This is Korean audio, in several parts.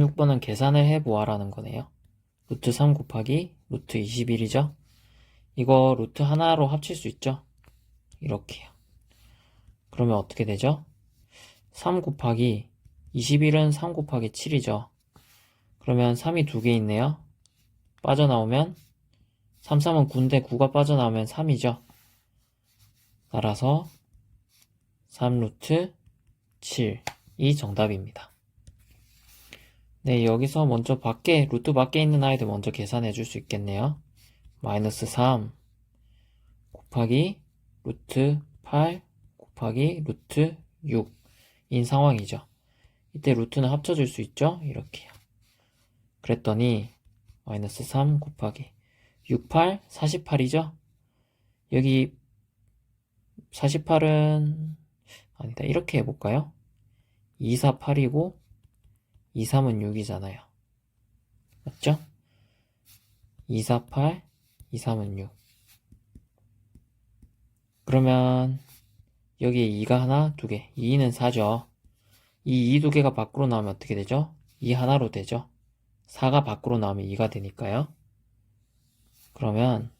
16번은 계산을 해보아라는 거네요. 루트 3 곱하기 루트 21이죠. 이거 루트 하나로 합칠 수 있죠? 이렇게요. 그러면 어떻게 되죠? 3 곱하기 21은 3 곱하기 7이죠. 그러면 3이 두 개 있네요. 빠져나오면 3, 3은 9인데 9가 빠져나오면 3이죠. 따라서 3루트 7이 정답입니다. 네, 여기서 먼저 밖에, 루트 밖에 있는 아이들 먼저 계산해 줄 수 있겠네요. 마이너스 3 곱하기 루트 8 곱하기 루트 6인 상황이죠. 이때 루트는 합쳐줄 수 있죠? 이렇게요. 그랬더니 마이너스 3 곱하기 68, 48이죠? 여기 48은 아니다. 이렇게 해볼까요? 2, 4, 8이고 2, 3은 6이잖아요. 맞죠? 2, 4, 8, 2, 3은 6. 그러면 여기에 2가 하나, 두 개. 2는 4죠. 이2두 개가 밖으로 나오면 어떻게 되죠? 2 하나로 되죠. 4가 밖으로 나오면 2가 되니까요. 그러면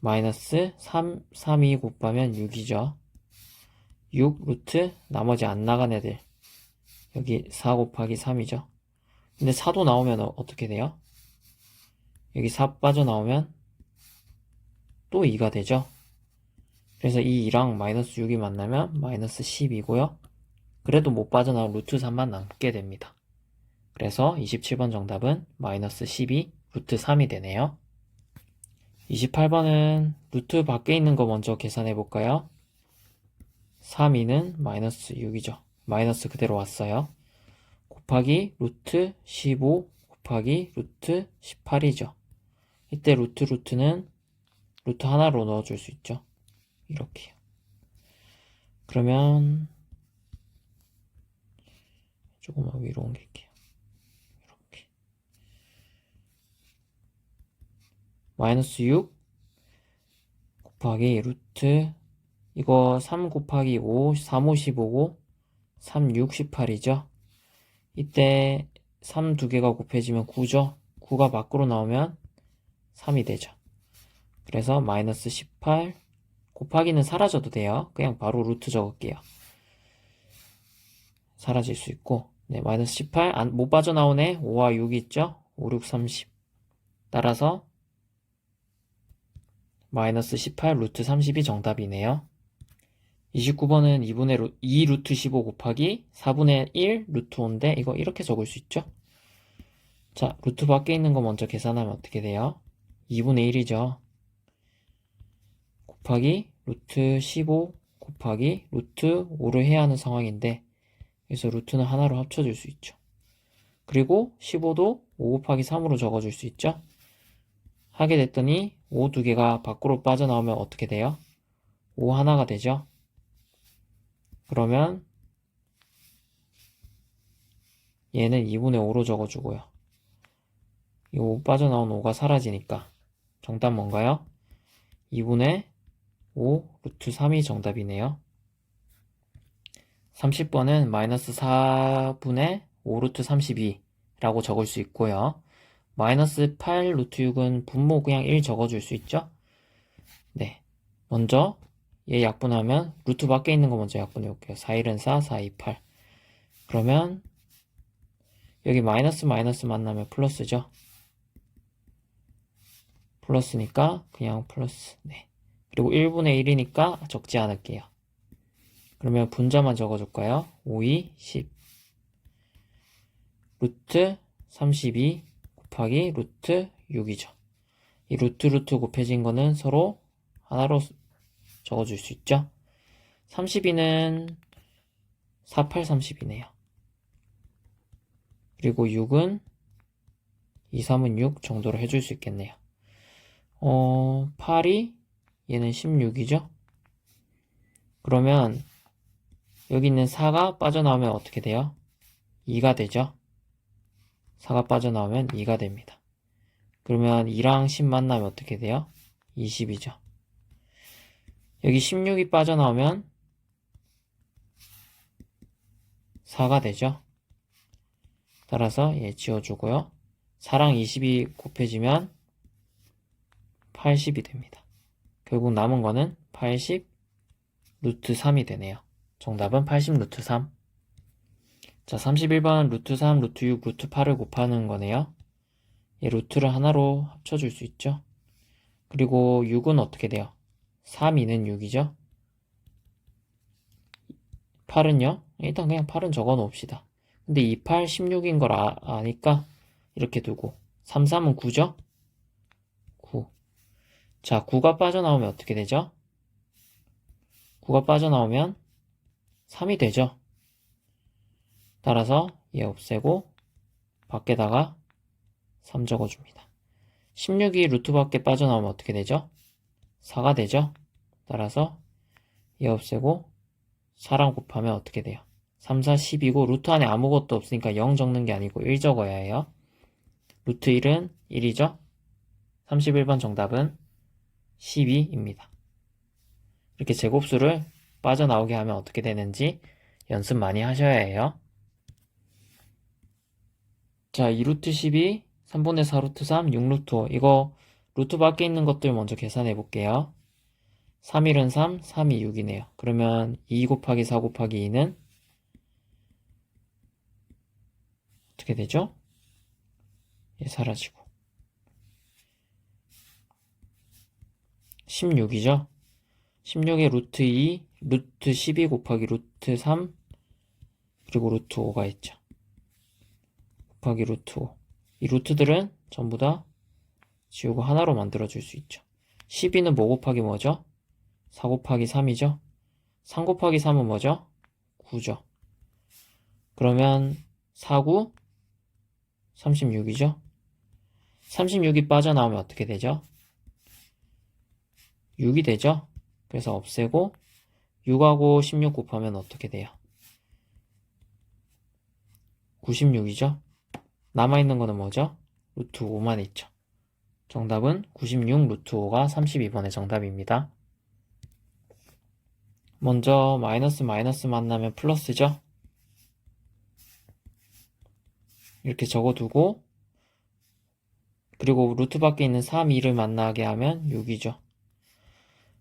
마이너스 3, 3, 2 곱하면 6이죠. 6 루트 나머지 안 나간 애들 여기 4 곱하기 3이죠. 근데 4도 나오면 어- 어떻게 돼요? 여기 4 빠져나오면 또 2가 되죠. 그래서 이 2랑 마이너스 6이 만나면 마이너스 10이고요. 그래도 못 빠져나올 루트 3만 남게 됩니다. 그래서 27번 정답은 마이너스 12 루트 3이 되네요. 28번은 루트 밖에 있는 거 먼저 계산해 볼까요? 3, 2는 마이너스 6이죠. 마이너스 그대로 왔어요. 곱하기 루트 15 곱하기 루트 18이죠. 이때 루트 루트는 루트 하나로 넣어줄 수 있죠. 이렇게요. 그러면 조금만 위로 옮길게요. 이렇게. 마이너스 6 곱하기 루트 이거 3 곱하기 5, 3, 5, 15고 3, 6, 18이죠. 이때 3 두 개가 곱해지면 9죠. 9가 밖으로 나오면 3이 되죠. 그래서 마이너스 18 곱하기는 사라져도 돼요. 그냥 바로 루트 적을게요. 사라질 수 있고 네, 마이너스 18 안, 못 빠져나오네. 5와 6이 있죠. 5, 6, 30 따라서 마이너스 18 루트 30이 정답이네요. 29번은 2분의 루, 2 루트 15 곱하기 4분의 1 루트 5인데 이거 이렇게 적을 수 있죠? 자, 루트 밖에 있는 거 먼저 계산하면 어떻게 돼요? 2분의 1이죠. 곱하기 루트 15 곱하기 루트 5를 해야 하는 상황인데 그래서 루트는 하나로 합쳐줄 수 있죠. 그리고 15도 5 곱하기 3으로 적어줄 수 있죠. 하게 됐더니 5 두 개가 밖으로 빠져나오면 어떻게 돼요? 5 하나가 되죠. 그러면 얘는 2분의 5로 적어주고요. 이 5 빠져나온 5가 사라지니까 정답 뭔가요? 2분의 5 루트 3이 정답이네요. 30번은 마이너스 4분의 5 루트 32라고 적을 수 있고요. 마이너스 8 루트 6은 분모 그냥 1 적어줄 수 있죠? 네. 먼저 얘 약분하면 루트 밖에 있는 거 먼저 약분해 볼게요. 4, 1은 4, 4, 2, 8. 그러면 여기 마이너스 마이너스 만나면 플러스죠? 플러스니까 그냥 플러스. 네. 그리고 1분의 1이니까 적지 않을게요. 그러면 분자만 적어줄까요? 5, 2, 10. 루트 32 곱하기 루트 6이죠. 이 루트 루트 곱해진 거는 서로 하나로 적어줄 수 있죠. 32는 48, 30이네요. 그리고 6은 2, 3은 6 정도로 해줄 수 있겠네요. 어, 8이 얘는 16이죠. 그러면 여기 있는 4가 빠져나오면 어떻게 돼요? 2가 되죠. 4가 빠져나오면 2가 됩니다. 그러면 2랑 10 만나면 어떻게 돼요? 20이죠. 여기 16이 빠져나오면 4가 되죠. 따라서 얘 지워주고요. 4랑 20이 곱해지면 80이 됩니다. 결국 남은 거는 80 루트 3이 되네요. 정답은 80 루트 3. 자, 31번 루트 3, 루트 6, 루트 8을 곱하는 거네요. 얘 루트를 하나로 합쳐줄 수 있죠. 그리고 6은 어떻게 돼요? 3, 2는 6이죠. 8은요? 일단 그냥 8은 적어 놓읍시다. 근데 2, 8, 16인 걸 아, 아니까 이렇게 두고 3, 3은 9죠? 9. 자, 9가 빠져나오면 어떻게 되죠? 9가 빠져나오면 3이 되죠. 따라서 얘 없애고 밖에다가 3 적어줍니다. 16이 루트 밖에 빠져나오면 어떻게 되죠? 4가 되죠. 따라서 얘 없애고 4랑 곱하면 어떻게 돼요? 3, 4, 10이고 루트 안에 아무것도 없으니까 0 적는 게 아니고 1 적어야 해요. 루트 1은 1이죠. 31번 정답은 12입니다. 이렇게 제곱수를 빠져나오게 하면 어떻게 되는지 연습 많이 하셔야 해요. 자, 2루트 12, 3분의 4루트 3, 6루트 5. 이거 루트 밖에 있는 것들 먼저 계산해 볼게요. 3일은 3, 3이 6이네요. 그러면 2 곱하기 4 곱하기 2는 어떻게 되죠? 얘 사라지고 16이죠? 16에 루트 2, 루트 12 곱하기 루트 3, 그리고 루트 5가 있죠. 곱하기 루트 5. 이 루트들은 전부 다 지우고 하나로 만들어줄 수 있죠. 12는 뭐 곱하기 뭐죠? 4 곱하기 3이죠? 3 곱하기 3은 뭐죠? 9죠. 그러면 4, 9, 36이죠? 36이 빠져나오면 어떻게 되죠? 6이 되죠? 그래서 없애고 6하고 16 곱하면 어떻게 돼요? 96이죠? 남아있는 거는 뭐죠? 루트 5만 있죠. 정답은 96 루트 5가 32번의 정답입니다. 먼저 마이너스 마이너스 만나면 플러스죠? 이렇게 적어두고 그리고 루트 밖에 있는 3, 2를 만나게 하면 6이죠.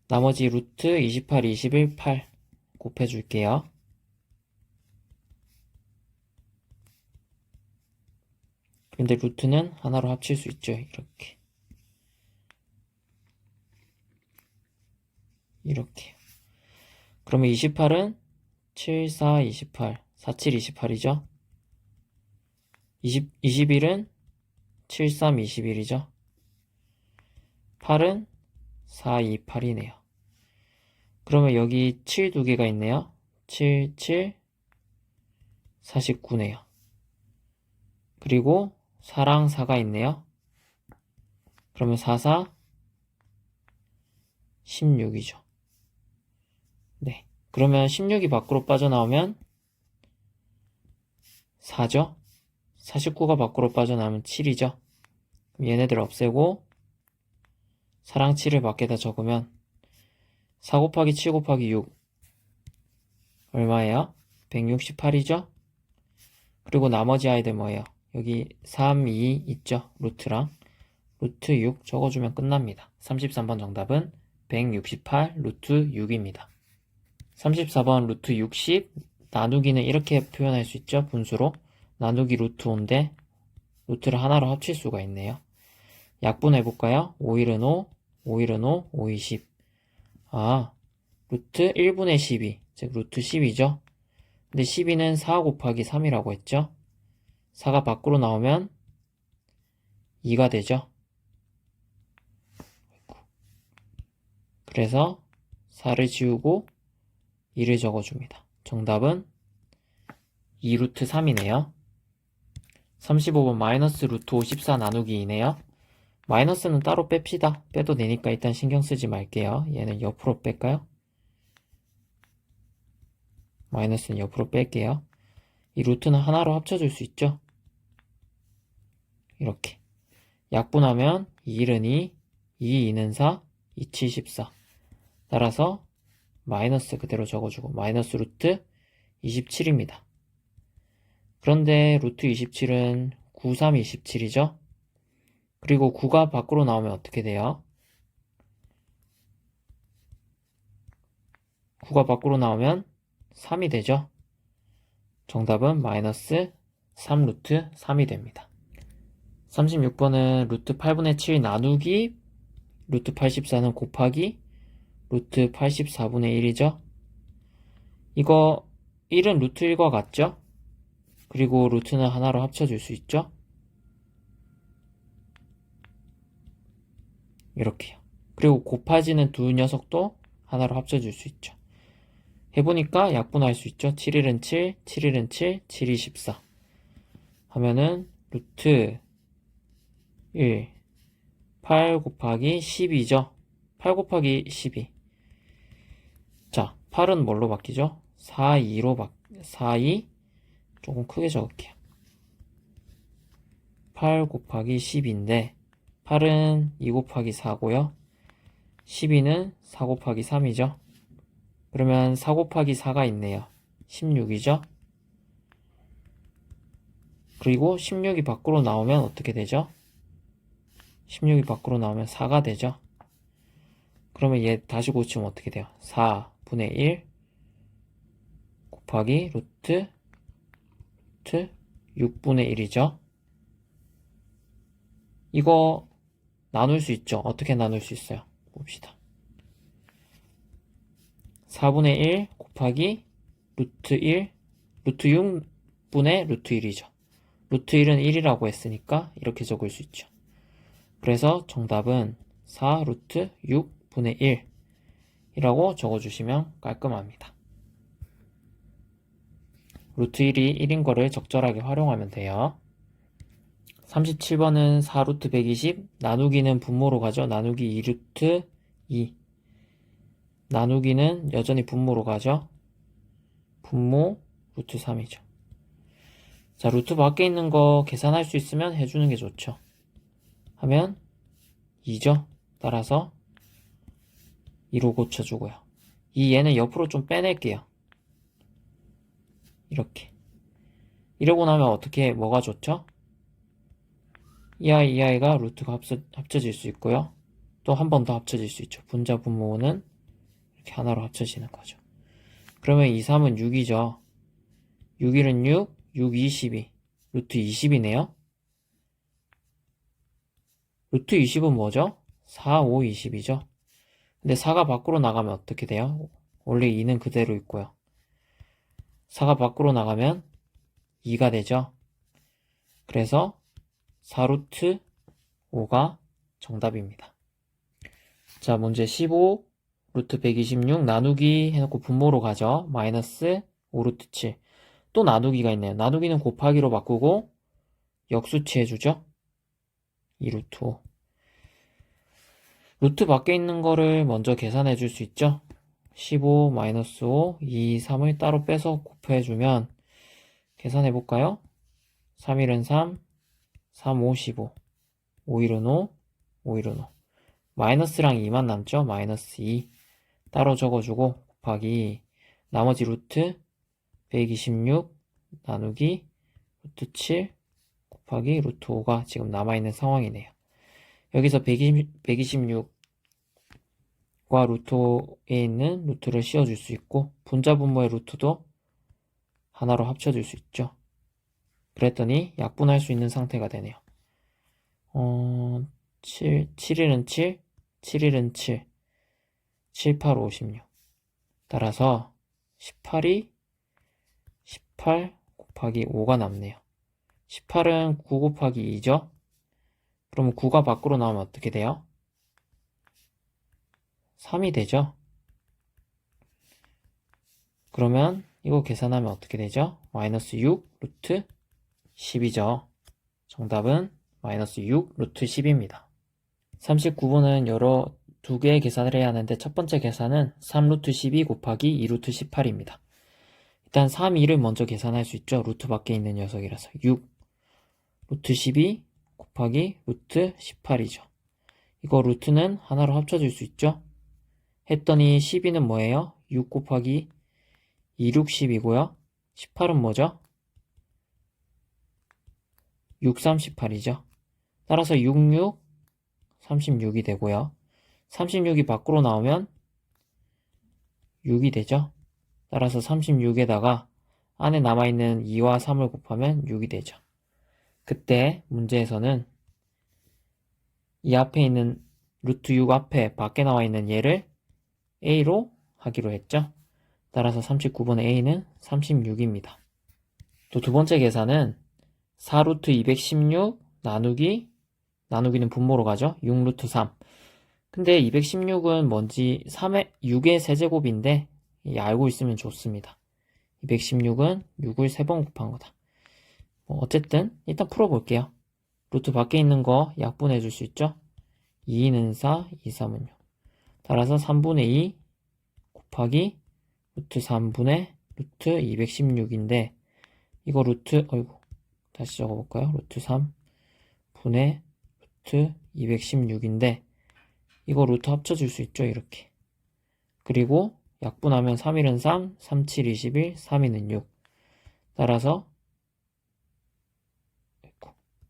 나머지 루트 28, 21, 8 곱해줄게요. 근데 루트는 하나로 합칠 수 있죠. 이렇게. 이렇게. 그러면 28은 7, 4, 28, 4, 7, 28이죠. 20, 21은 7, 3, 21이죠. 8은 4, 2, 8이네요. 그러면 여기 7 두 개가 있네요. 7, 7, 49네요. 그리고 4랑 4가 있네요. 그러면 4, 4, 16이죠. 네. 그러면 16이 밖으로 빠져나오면 4죠. 49가 밖으로 빠져나오면 7이죠. 그럼 얘네들 없애고 4랑 7을 밖에다 적으면 4 곱하기 7 곱하기 6 얼마예요? 168이죠? 그리고 나머지 아이들 뭐예요? 여기 3, 2 있죠? 루트랑 루트 6 적어주면 끝납니다. 33번 정답은 168 루트 6입니다. 34번 루트 60 나누기는 이렇게 표현할 수 있죠? 분수로 나누기 루트 5인데 루트를 하나로 합칠 수가 있네요. 약분해 볼까요? 5일은 5, 5일은 5, 5, 20. 아, 루트 1분의 12, 즉 루트 10이죠? 근데 12는 4 곱하기 3이라고 했죠? 4가 밖으로 나오면 2가 되죠? 그래서 4를 지우고 2를 적어줍니다. 정답은 2 루트 3이네요. 35번 마이너스 루트 54 나누기 2네요. 마이너스는 따로 뺍시다. 빼도 되니까 일단 신경 쓰지 말게요. 얘는 옆으로 뺄까요? 마이너스는 옆으로 뺄게요. 이 루트는 하나로 합쳐줄 수 있죠? 이렇게. 약분하면 2는 2, 2, 2는 4, 2, 7, 14. 따라서 마이너스 그대로 적어주고 마이너스 루트 27입니다. 그런데 루트 27은 9, 3, 27이죠? 그리고 9가 밖으로 나오면 어떻게 돼요? 9가 밖으로 나오면 3이 되죠? 정답은 마이너스 3 루트 3이 됩니다. 36번은 루트 8분의 7 나누기 루트 84는 곱하기 루트 84분의 1이죠? 이거 1은 루트 1과 같죠? 그리고 루트는 하나로 합쳐줄 수 있죠? 이렇게요. 그리고 곱하지는 두 녀석도 하나로 합쳐줄 수 있죠. 해보니까 약분할 수 있죠. 7일은 7, 7일은 7, 7이 14. 하면은 루트 1, 8 곱하기 12죠. 8 곱하기 12. 자, 8은 뭘로 바뀌죠? 4, 2로 바, 4, 2. 조금 크게 적을게요. 8 곱하기 10인데, 8은 2 곱하기 4고요. 12는 4 곱하기 3이죠. 그러면 4 곱하기 4가 있네요. 16이죠. 그리고 16이 밖으로 나오면 어떻게 되죠? 16이 밖으로 나오면 4가 되죠. 그러면 얘 다시 고치면 어떻게 돼요? 4 분의 1 곱하기 루트 루트 6분의 1이죠. 이거 나눌 수 있죠. 어떻게 나눌 수 있어요? 봅시다. 4분의 1 곱하기 루트 1 루트 6분의 루트 1이죠. 루트 1은 1이라고 했으니까 이렇게 적을 수 있죠. 그래서 정답은 4 루트 6분의 1 이라고 적어주시면 깔끔합니다. 루트 1이 1인 거를 적절하게 활용하면 돼요. 37번은 4 루트 120 나누기는 분모로 가죠. 나누기 2 루트 2 나누기는 여전히 분모로 가죠. 분모 루트 3이죠. 자, 루트 밖에 있는 거 계산할 수 있으면 해주는 게 좋죠. 하면 2죠. 따라서 2로 고쳐주고요. 이 얘는 옆으로 좀 빼낼게요. 이렇게. 이러고 나면 어떻게, 뭐가 좋죠? 이 아이, 이 아이가 루트가 합쳐, 합쳐질 수 있고요. 또 한 번 더 합쳐질 수 있죠. 분자 분모는 이렇게 하나로 합쳐지는 거죠. 그러면 2, 3은 6이죠. 6, 1은 6, 6, 2, 12. 루트 20이네요. 루트 20은 뭐죠? 4, 5, 20이죠. 근데 4가 밖으로 나가면 어떻게 돼요? 원래 2는 그대로 있고요. 4가 밖으로 나가면 2가 되죠. 그래서 4루트 5가 정답입니다. 자, 문제 15, 루트 126 나누기 해놓고 분모로 가죠. 마이너스 5루트 7. 또 나누기가 있네요. 나누기는 곱하기로 바꾸고 역수치 해주죠. 2루트 5. 루트 밖에 있는 거를 먼저 계산해 줄 수 있죠. 15 마이너스 5, 2, 3을 따로 빼서 곱해 주면 계산해 볼까요? 3일은 3, 3, 5, 15. 5일은 5, 5일은 5. 마이너스랑 2만 남죠? 마이너스 2. 따로 적어주고 곱하기 나머지 루트 126 나누기 루트 7 곱하기 루트 5가 지금 남아있는 상황이네요. 여기서 120, 126과 루트 5에 있는 루트를 씌워줄 수 있고 분자 분모의 루트도 하나로 합쳐줄 수 있죠. 그랬더니 약분할 수 있는 상태가 되네요. 어, 7, 7일은 7, 7일은 7, 7, 8, 56. 따라서 18이 18 곱하기 5가 남네요. 18은 9 곱하기 2죠? 그러면 9가 밖으로 나오면 어떻게 돼요? 3이 되죠? 그러면 이거 계산하면 어떻게 되죠? 마이너스 6 루트 10이죠. 정답은 마이너스 6 루트 10입니다. 39번은 여러 두 개의 계산을 해야 하는데 첫 번째 계산은 3 루트 12 곱하기 2 루트 18입니다. 일단 3, 2를 먼저 계산할 수 있죠. 루트 밖에 있는 녀석이라서 6 루트 12 곱하기 루트 18이죠. 이거 루트는 하나로 합쳐줄 수 있죠. 했더니 12는 뭐예요? 6 곱하기 2, 6, 10이고요. 18은 뭐죠? 6, 38이죠. 따라서 6, 6, 36이 되고요. 36이 밖으로 나오면 6이 되죠. 따라서 36에다가 안에 남아있는 2와 3을 곱하면 6이 되죠. 그때 문제에서는 이 앞에 있는 루트 6 앞에 밖에 나와 있는 얘를 a로 하기로 했죠. 따라서 39번의 a는 36입니다. 또 두 번째 계산은 4루트 216 나누기 나누기는 분모로 가죠. 6루트 3. 근데 216은 뭔지 3의 6의 세제곱인데 이 알고 있으면 좋습니다. 216은 6을 3번 곱한 거다. 뭐 어쨌든 일단 풀어볼게요. 루트 밖에 있는 거 약분해 줄 수 있죠? 2는 4, 2, 3은 6. 따라서 3분의 2 곱하기 루트 3분의 루트 216인데 이거 루트 어이구 다시 적어볼까요? 루트 3분의 루트 216인데 이거 루트 합쳐줄 수 있죠? 이렇게. 그리고 약분하면 3일은 3, 3, 7, 21, 3이는 6. 따라서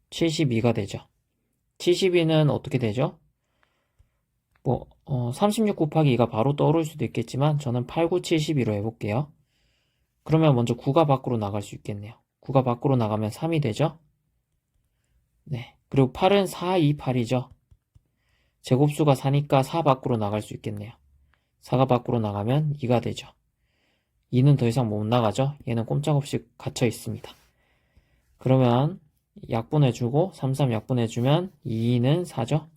72가 되죠. 72는 어떻게 되죠? 뭐, 어, 36 곱하기 2가 바로 떠오를 수도 있겠지만, 저는 8, 9, 72로 해볼게요. 그러면 먼저 9가 밖으로 나갈 수 있겠네요. 9가 밖으로 나가면 3이 되죠? 네. 그리고 8은 4, 2, 8이죠. 제곱수가 4니까 4 밖으로 나갈 수 있겠네요. 4가 밖으로 나가면 2가 되죠. 2는 더 이상 못 나가죠? 얘는 꼼짝없이 갇혀 있습니다. 그러면 약분해주고 3, 3 약분해주면 2는 4죠?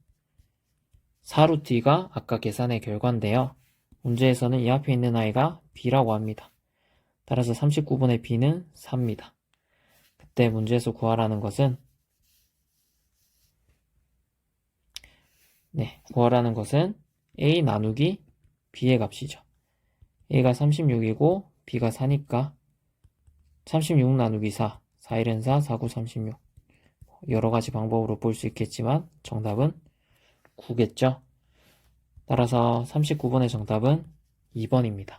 4루트 2가 아까 계산의 결과인데요. 문제에서는 이 앞에 있는 아이가 b라고 합니다. 따라서 39번의 b는 4입니다. 그때 문제에서 구하라는 것은 네, 구하라는 것은 a 나누기 b의 값이죠. a가 36이고 b가 4니까 36 나누기 4, 4일은 4, 4, 9, 36 여러 가지 방법으로 볼 수 있겠지만 정답은 9겠죠. 따라서 39번의 정답은 2번입니다.